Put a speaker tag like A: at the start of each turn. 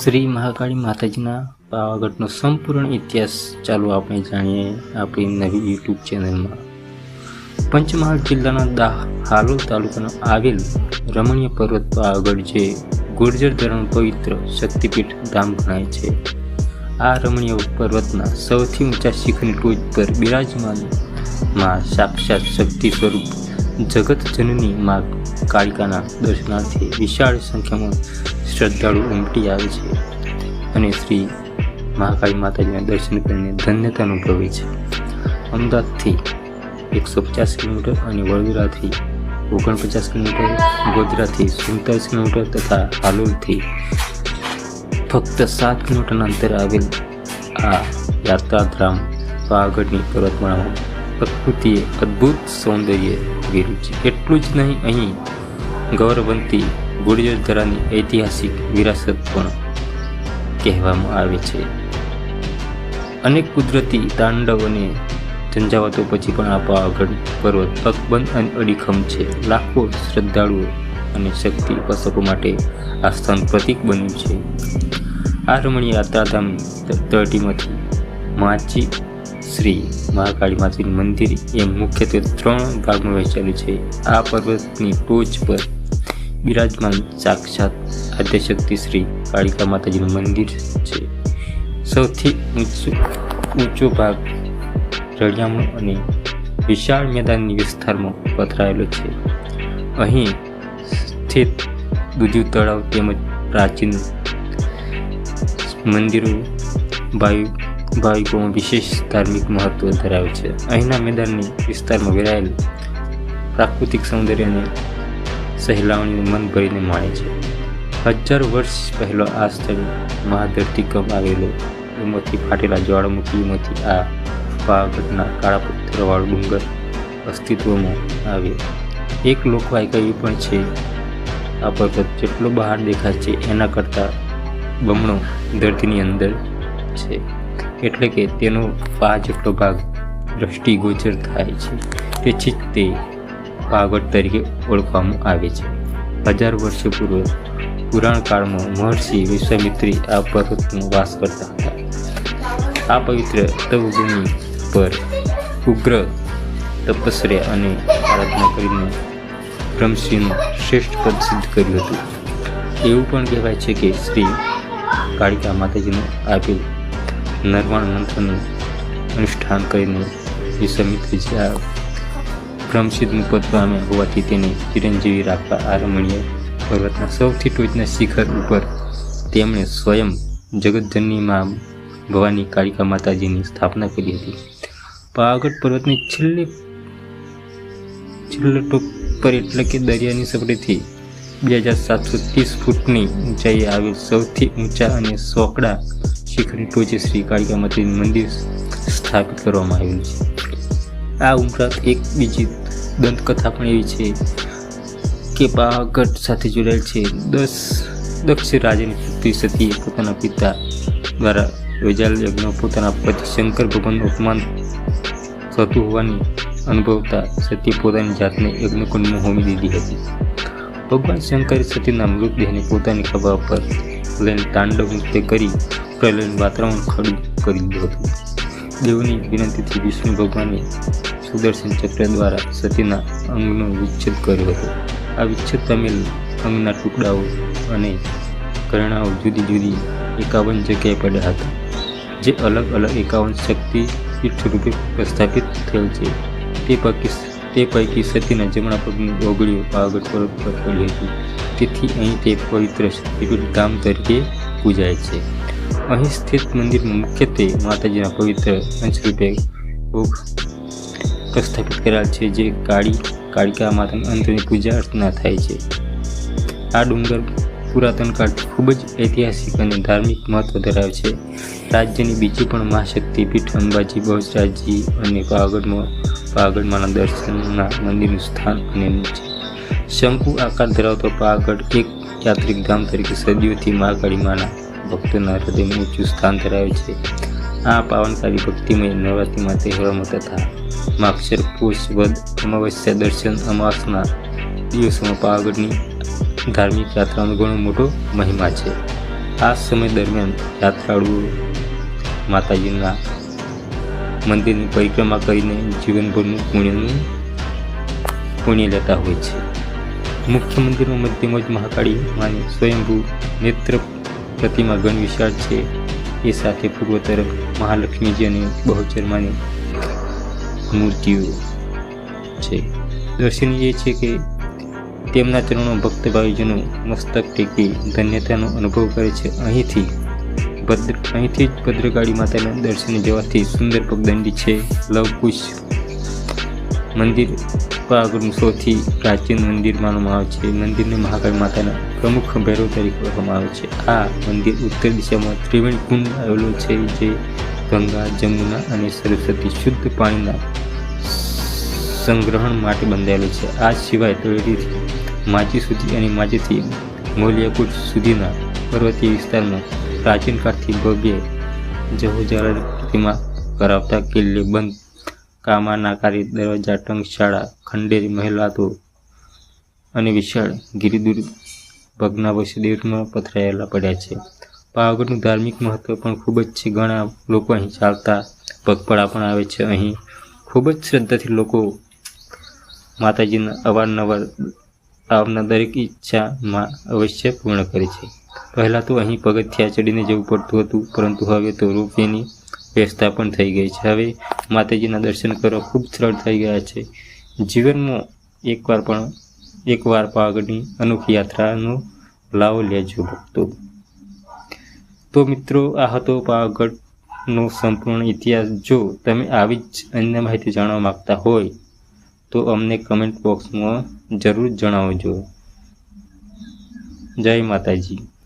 A: શ્રી મહાકાળી માતાજીના પાવાગઢનો સંપૂર્ણ ઇતિહાસ ચાલુ આપણે જાણીએ આપણી નવી યુટ્યુબ ચેનલમાં. પંચમહાલ જિલ્લાના દાહ હાલોલ તાલુકાનો આવેલ રમણીય પર્વત પાવાગઢ જે ગુર્જર ધરણ પવિત્ર શક્તિપીઠ ધામ ગણાય છે. આ રમણીય પર્વતના સૌથી ઊંચા શિખરની ટોચ પર બિરાજમાનમાં સાક્ષાત શક્તિ સ્વરૂપ જગત જનની માં કાળિકાના દર્શનાર્થે વિશાળ સંખ્યામાં શ્રદ્ધાળુ ઉમટી આવે છે અને શ્રી મહાકાળી માતાજીના દર્શન કરીને ધન્યતા અનુભવે છે. અમદાવાદથી એકસો પચાસ કિલોમીટર અને વડોદરાથી ઓગણપચાસ કિલોમીટર, ગોધરાથી સુડતાલીસ કિલોમીટર તથા હાલોલથી ફક્ત સાત કિલોમીટરના અંતરે આવેલ આ યાત્રાધામ પાવાગઢની પર્વતમાળામાં પ્રકૃતિએ અદ્ભુત સૌંદર્ય ઘેર્યું છે. એટલું જ નહીં, અહીં ગૌરવંતી ગુર્જર ધરાની ઐતિહાસિક વિરાસત પણ કહેવામાં આવે છે. અનેક કુદરતી તાંડવ અને ઝંઝાવાતો પછી પણ આ પાવાગઢ પર્વત અકબંધ અને અડીખમ છે. લાખો શ્રદ્ધાળુઓ અને શક્તિ ઉપાસકો માટે આ સ્થાન પ્રતીક બન્યું છે. આ રમણીય યાત્રાધામ તળટીમાંથી માચી શ્રી મહાકાળી માતાજીનું મંદિર એ મુખ્યત્વે ત્રણ ભાગમાં વહેંચાયેલું છે. આ પર્વતની ટોચ પર બિરાજમાન સાક્ષાત આદ્યશક્તિ શ્રી કાળિકા માતાજીનું મંદિર છે. સૌથી ઊંચો ઊંચો ભાગ રળિયામણો અને વિશાળ મેદાનની વિસ્તારમાં પથરાયેલો છે. અહીં સ્થિત દૂધ્યુ તળાવ તેમજ પ્રાચીન મંદિરો ભાવિ ભાવિકોમાં વિશેષ ધાર્મિક મહત્વ ધરાવે છે. અહીંના મેદાનની વિસ્તારમાં વેરાયેલ પ્રાકૃતિક સૌંદર્યને સહેલાવણીનું મન ભરીને માણે છે. હજાર વર્ષ પહેલો આ સ્થળ મહાધરતીકંપ આવેલો. એમાંથી ફાટેલા જ્વાળામુખીમાંથી આ પાવાગઢના કાળા પથ્થરવાળો ડુંગર અસ્તિત્વમાં આવ્યો. એક લોકવાય એવી પણ છે, આ પર્વત જેટલો બહાર દેખાય છે, એના કરતાં બમણો ધરતીની અંદર છે. એટલે કે તેનો પા જેટલો ભાગ દ્રષ્ટિગોચર થાય છે તેથી જ તે પાવાગઢ તરીકે ઓળખવામાં આવે છે. હજાર વર્ષ પૂર્વે પુરાણકાળમાં મહર્ષિ વિશ્વામિત્રી આ પર્વતનો વાસ કરતા હતા. આ પવિત્ર તવભૂમિ પર ઉગ્ર તપસ્યા અને આરાધના કરીને બ્રહ્મશ્રીનું શ્રેષ્ઠ પદ સિદ્ધ કર્યું હતું. એવું પણ કહેવાય છે કે શ્રી કાળિકા માતાજીનું આપેલ નરવાણ મંત્રનું અનુષ્ઠાન કરીને વિશ્વામિત્રીજી આ બ્રહ્મસિદ્ધનું પદ પામે હોવાથી તેને ચિરંજીવી રાખવા આ રમણીય પર્વતના સૌથી ટોચના શિખર ઉપર તેમણે સ્વયં જગતજનની માં ભવાની કાળિકા માતાજીની સ્થાપના કરી હતી. પાવાગઢ પર્વતની છેલ્લે છેલ્લે ટોપ પર એટલે કે દરિયાની સપાટીથી બે હજાર સાતસો ત્રીસ ફૂટની ઊંચાઈએ આવેલ સૌથી ઊંચા અને સોકડા શિખરની ટોચે શ્રી કાળિકા માતાજીનું મંદિર સ્થાપિત કરવામાં આવેલું છે. આ ઉપરાંત એક બીજી દંતકથા પણ એવી છે કે પાવાગઢ સાથે જોડાયેલ છે. દસ દક્ષ રાજાની પુત્રી સતીએ પોતાના પિતા દ્વારા યોજાયેલ યજ્ઞ પોતાના પતિ શંકર ભગવાનનું અપમાન થતું હોવાની અનુભવતા સતીએ પોતાની જાતને યજ્ઞકુંડમાં હોમી દીધી હતી. ભગવાન શંકરે સતીના મૃતદેહને પોતાની ખભા પર લઈને તાંડવ નૃત્ય કરી પ્રલયન વાતાવરણ ખડું કરી દીધું હતું. દેવની વિનંતીથી વિષ્ણુ ભગવાને સુદર્શન ચક્ર દ્વારા સતીના અંગનો વિચ્છેદ કર્યો હતો. આ વિચ્છેદ તમિલ અંગના ટુકડાઓ અને ઘરેણાઓ જુદી જુદી એકાવન જગ્યાએ પડ્યા હતા, જે અલગ અલગ એકાવન શક્તિ પીઠ રૂપે પ્રસ્થાપિત થયેલ છે. તે પૈકી તે પૈકી સતીના જમણા પગની ઓગળીઓ આગળ પર્વત પર પડી હતી. તેથી અહીં તે પવિત્ર શક્તિપીઠ ધામ તરીકે પૂજાય છે. અહીં સ્થિત મંદિરમાં મુખ્યત્વે માતાજીના પવિત્ર અંશરૂપે ભોગ પ્રસ્થાપિત કરેલ છે, જે કાળી કાળિકા માતાની અંતની પૂજા અર્ચના થાય છે. આ ડુંગર પુરાતન કાળથી ખૂબ જ ઐતિહાસિક અને ધાર્મિક મહત્વ ધરાવે છે. રાજ્યની બીજી પણ મહાશક્તિપીઠ અંબાજી, બહુચરાજી અને પાવાગઢમાં પાવાગઢમાંના દર્શનના મંદિરનું સ્થાન અને છે. શંકુ આકાર ધરાવતો પાગડ એક યાત્રિક ધામ તરીકે સદીઓથી મહાકાળીમાના ભક્તોના હૃદયમાં ઊંચું સ્થાન ધરાવે છે. આ પાવનકારી ભક્તિમય નવરાત્રિમાં તહેવારોમાં તથા માક્ષર પુષ વદ અમાવસ્યા દર્શન અમાસના દિવસોમાં પાવાગઢની ધાર્મિક યાત્રાનો ઘણો મોટો મહિમા છે. આ સમય દરમિયાન યાત્રાળુઓ માતાજીના મંદિરની પરિક્રમા કરીને જીવનભરનું પુણ્યનું પુણ્ય લેતા હોય છે. મુખ્ય મંદિરમાં મધ્યમાં જ મહાકાળી માની સ્વયંભૂ નેત્ર પ્રતિમા ગણ વિશાળ છે. એ સાથે પૂર્વ તરફ મહાલક્ષ્મીજી અને બહુચરમાની મૂર્તિઓ છે. દર્શનીય છે કે તેમના ચરણો ભક્ત ભાઈજનો મસ્તક ટેકી ધન્યતાનો અનુભવ કરે છે. અહીંથી ભદ્ર, અહીંથી જ ભદ્રકાળી માતાના દર્શને જવાથી સુંદર પગદંડી છે. લવકુશ મંદિર પાવાગઢનું સૌથી પ્રાચીન મંદિર માનવામાં આવે છે. મંદિરને મહાકાળી માતાના પ્રમુખ ભૈરવ તરીકે ઓળખવામાં આવે છે. આ મંદિર ઉત્તર દિશામાં ત્રિવેણી કુંડ આવેલો છે, જે ગંગા, જમુના અને સરસ્વતી શુદ્ધ પાણીના સંગ્રહણ માટે બંધાયેલું છે. આ સિવાય તળેટીથી માજી સુધી અને માજીથી મોલિયાકુટ સુધીના પર્વતીય વિસ્તારમાં પ્રાચીન કાળથી ભવ્ય જહોજારા પ્રતિમા કરાવતા કિલ્લે બંધ. કામાનાકારી દરવાજા, ટંકશાળા, ખંડેરી મહેલાતો અને વિશાળ ગિરિદુર ભગના દેવમાં પથરાયેલા પડ્યા છે. પાવાગઢનું ધાર્મિક મહત્વ પણ ખૂબ જ છે. ઘણા લોકો અહીં ચાલતા પગપળા પણ આવે છે. અહીં ખૂબ જ શ્રદ્ધાથી લોકો માતાજીના અવારનવાર આવના દરેક ઈચ્છામાં અવશ્ય પૂર્ણ કરે છે. પહેલાં તો અહીં પગથિયા ચડીને જવું પડતું હતું, પરંતુ હવે તો રોપવેની વ્યવસ્થા પણ થઈ ગઈ છે. હવે માતાજીના દર્શન કરવા ખૂબ સરળ થઈ ગયા છે. જીવનમાં એકવાર પણ, એકવાર પાવાગઢની અનોખી યાત્રાનો લાવો લેજો ભક્તો. તો મિત્રો, આ હતો પાવાગઢનો સંપૂર્ણ ઇતિહાસ. જો તમે આવી જ અન્ય માહિતી જાણવા માગતા હોય, તો અમને કમેન્ટ બોક્સમાં જરૂર જણાવજો. જય માતાજી.